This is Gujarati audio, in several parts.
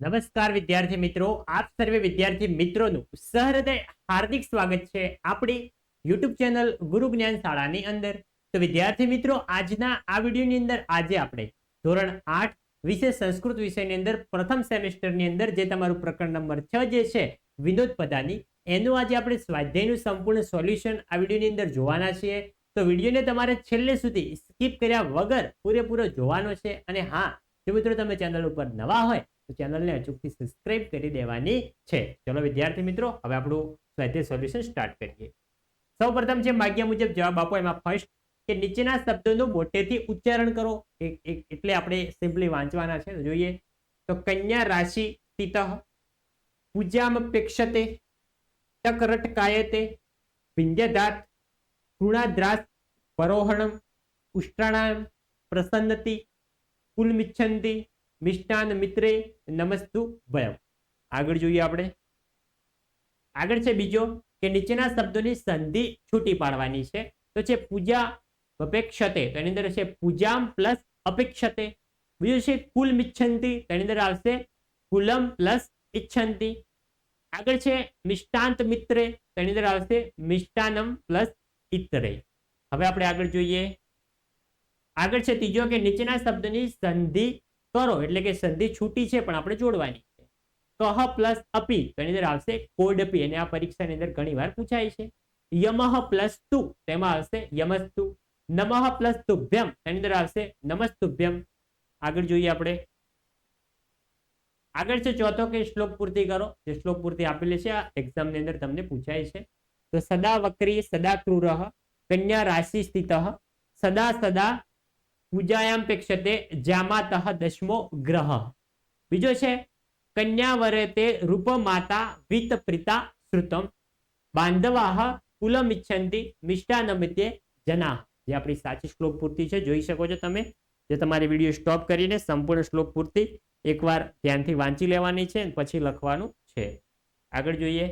નમસ્કાર વિદ્યાર્થી મિત્રો, આપ સર્વે વિદ્યાર્થી મિત્રોનું સહૃદય હાર્દિક સ્વાગત છે આપણી યુટ્યુબ ચેનલ ગુરુ જ્ઞાન શાળાની અંદર. તો વિદ્યાર્થી મિત્રો, આજના આ વિડીયોની અંદર આજે આપણે ધોરણ આઠ વિશે સંસ્કૃત વિષયની અંદર પ્રથમ સેમેસ્ટરની અંદર જે તમારું પ્રકરણ નંબર છ જે છે, વિનોદ પદાની એનું આજે આપણે સ્વાધ્યાયનું સંપૂર્ણ સોલ્યુશન આ વિડીયોની અંદર જોવાના છીએ. તો વિડીયોને તમારે છેલ્લે સુધી સ્કીપ કર્યા વગર પૂરેપૂરો જોવાનો છે. અને હા, જો મિત્રો તમે ચેનલ ઉપર નવા હોય તો ચેનલને અચૂકથી સબસ્ક્રાઇબ કરી દેવાની છે. ચલો વિદ્યાર્થી મિત્રો, હવે આપણું સ્વાધ્યાય સોલ્યુશન સ્ટાર્ટ કરીએ. સૌ પ્રથમ જે માગ્યા મુજબ જવાબ આપો, એમાં ફર્સ્ટ કે નીચેના શબ્દોનું મોટેથી ઉચ્ચારણ કરો. એટલે આપણે સિમ્પલી વાંચવાના છે. જોઈએ. તો કન્યા રાશિ સ્થિત પૂજામપેક્ષતે ચક્રટ કાયતે, વિંધ્યધાત, તૃણાદ્રાસ, પરોહણમ, ઉષ્ટ્રાણામ, પ્રસન્નતિ, કુલમિચ્છંતી મિષ્ટાન મિત્રે નમસ્તુ ભયમ. આગળ જોઈએ આપણે. આગળ છે બીજો કે નીચેના શબ્દોની સંધિ છૂટી પાડવાની છે. તો છે પૂજા અપેક્ષતે, તો એની અંદર છે પૂજામ પ્લસ અપેક્ષતે. બીજું છે કુલ મિચ્છંતી, તો અંદર આવશે કુલમ પ્લસ ઈચ્છંતી આગળ છે મિષ્ટાંત મિત્રે, તો એની અંદર આવશે મિષ્ટાનમ પ્લસ ઇતરે. હવે આપણે આગળ જોઈએ. આગળ છે ત્રીજો કે નીચેના શબ્દની સંધિ કરો, એટલે કે સંધિ છૂટી છે, પણ આપણે જોડવાની છે. કહ પ્લસ અપી તો અંદર આવશે કોડપી અને આ પરીક્ષાની અંદર ઘણી વાર પૂછાય છે. યમહ પ્લસ તુ, તેમાં આવશે યમસ્તુ. નમઃ પ્લસ તુભ્યમ એની અંદર આવશે નમસ્તુભ્યમ. આગળ જોઈએ આપણે. આગળ છે ચોથો કે શ્લોક પૂર્તિ કરો. જે શ્લોક પૂર્તિ આપેલી છે, આ એક્ઝામની અંદર તમને પૂછાય છે. તો સદા વક્રી સદા ક્રૂર, કન્યા રાશિ સ્થિત, સદા સદા પૂજાયામ પેક્ષતે જામાતઃ દશમો ગ્રહ. બીજો છે, કન્યા વરેતે રૂપ માતા વિત પ્રિતા શ્રુતમ. બાંધવાહ કુલમ ઇચ્છંતી મિષ્ટાનમિત્ય જના. જે આપણી સાચી શ્લોક પૂર્તિ છે, જોઈ શકો છો તમે. જે તમારી વીડિયો સ્ટોપ કરીને સંપૂર્ણ શ્લોક પૂર્તિ એકવાર ધ્યાનથી વાંચી લેવાની છે પછી લખવાનું છે. આગળ જોઈએ.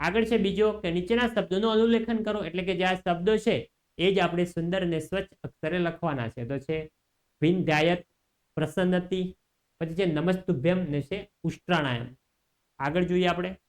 આગળ છે બીજો કે નીચેના શબ્દોનું અનુલેખન કરો, એટલે કે જે આ શબ્દો છે એ જ આપણે સુંદર અને સ્વચ્છ અક્ષરે લખવાના છે. તો છે વિંધ્યાયત પ્રસન્નતિ, પછી છે, નમસ્તુભ્યમ, ને છે, ઉષ્ટ્રાણાયમ. આગળ જોઈએ આપણે.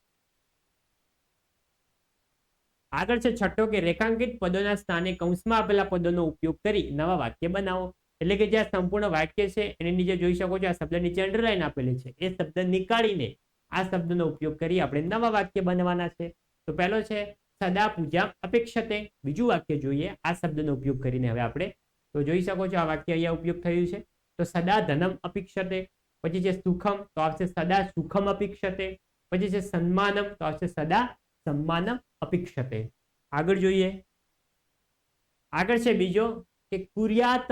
આગળ છે, છઠ્ઠો કે રેખાંકિત પદોના સ્થાને કૌંસમાં આપેલા પદોનો ઉપયોગ કરી નવા વાક્ય બનાવો. એટલે કે જે સંપૂર્ણ વાક્ય છે, એની નીચે જોઈ શકો છો, આ શબ્દ નીચે અંડરલાઈન આપેલી છે, એ શબ્દ નીકાળીને આ શબ્દનો ઉપયોગ કરી આપણે નવા વાક્ય બનવાના છે. તો પહેલો છે સદા પૂજા અપેક્ષતે બીજું વાક્ય જોઈએ, આ શબ્દનો ઉપયોગ કરીને હવે આપણે તો જોઈ શકો છો, આ વાક્ય અહીંયા ઉપયોગ થયું છે. તો સદા ધનમ અપેક્ષતે, પછી છે સુખમ, તો આવશે સદા સુખમ અપેક્ષતે. પછી છે સન્માનમ, તો આવશે સદા સન્માનમ અપેક્ષતે. આગળ જોઈએ. આગળ છે બીજો, કે કુર્યાત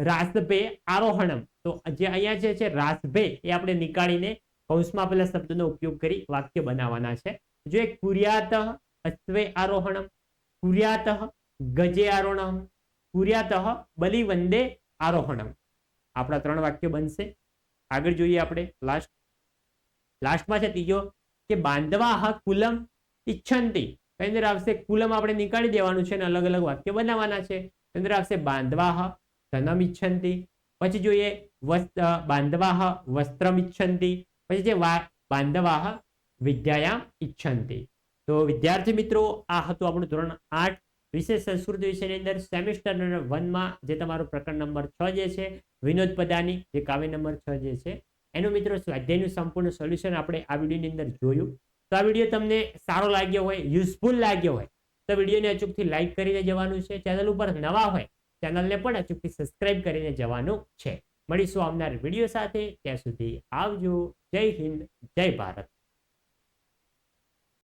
રાસભે આરોહણમ. તો જે અહીંયા છે રાસભે, એ આપણે નીકાળીને કૌંસમાં પેલા શબ્દનો ઉપયોગ કરી વાક્ય બનાવવાના છે. જો એ કુર્યાત અશ્વે આરોહણમ કુર્યાત ગજે આરોહણમ કુર્યાત બલિવંદે આરોહણમ આપણા ત્રણ વાક્ય બનશે આગળ જોઈએ આપણે લાસ્ટ લાસ્ટમાં છે ત્રીજો કે બાંધવા કુલમ ઈચ્છંતી કેન્દ્ર આવશે કુલમ આપણે નીકાળી દેવાનું છે અને અલગ અલગ વાક્ય બનાવવાના છે અંદર આવશે બાંધવા ધનમ ઈચ્છંતી પછી જોઈએ બાંધવાહ વસ્ત્રમ ઈચ્છંતી પછી છે બાંધવા વિદ્યાયામ ઈચ્છંતી તો વિદ્યાર્થી મિત્રો, આ હતું આપણું ધોરણ આઠ. વિશેષ સંસ્કૃત વિષયની અંદર સેમિસ્ટર વનમાં જે તમારો પ્રકરણ નંબર છ જે છે, વિનોદ પદાની જે કાવ્ય નંબર છ જે છે, એનું મિત્રો સ્વાધ્યાયનું સંપૂર્ણ સોલ્યુશન આપણે આ વિડીયોની અંદર જોયું. તો આ વીડિયો તમને સારો લાગ્યો હોય યુઝફુલ લાગ્યો હોય, તો વિડીયોને અચૂકથી લાઇક કરીને જવાનું છે. ચેનલ ઉપર નવા હોય, ચેનલને પણ અચૂકથી સબસ્ક્રાઇબ કરીને જવાનું છે. મળીશું આવનાર વીડિયો સાથે. ત્યાં સુધી આવજો. જય હિન્દ, જય ભારત.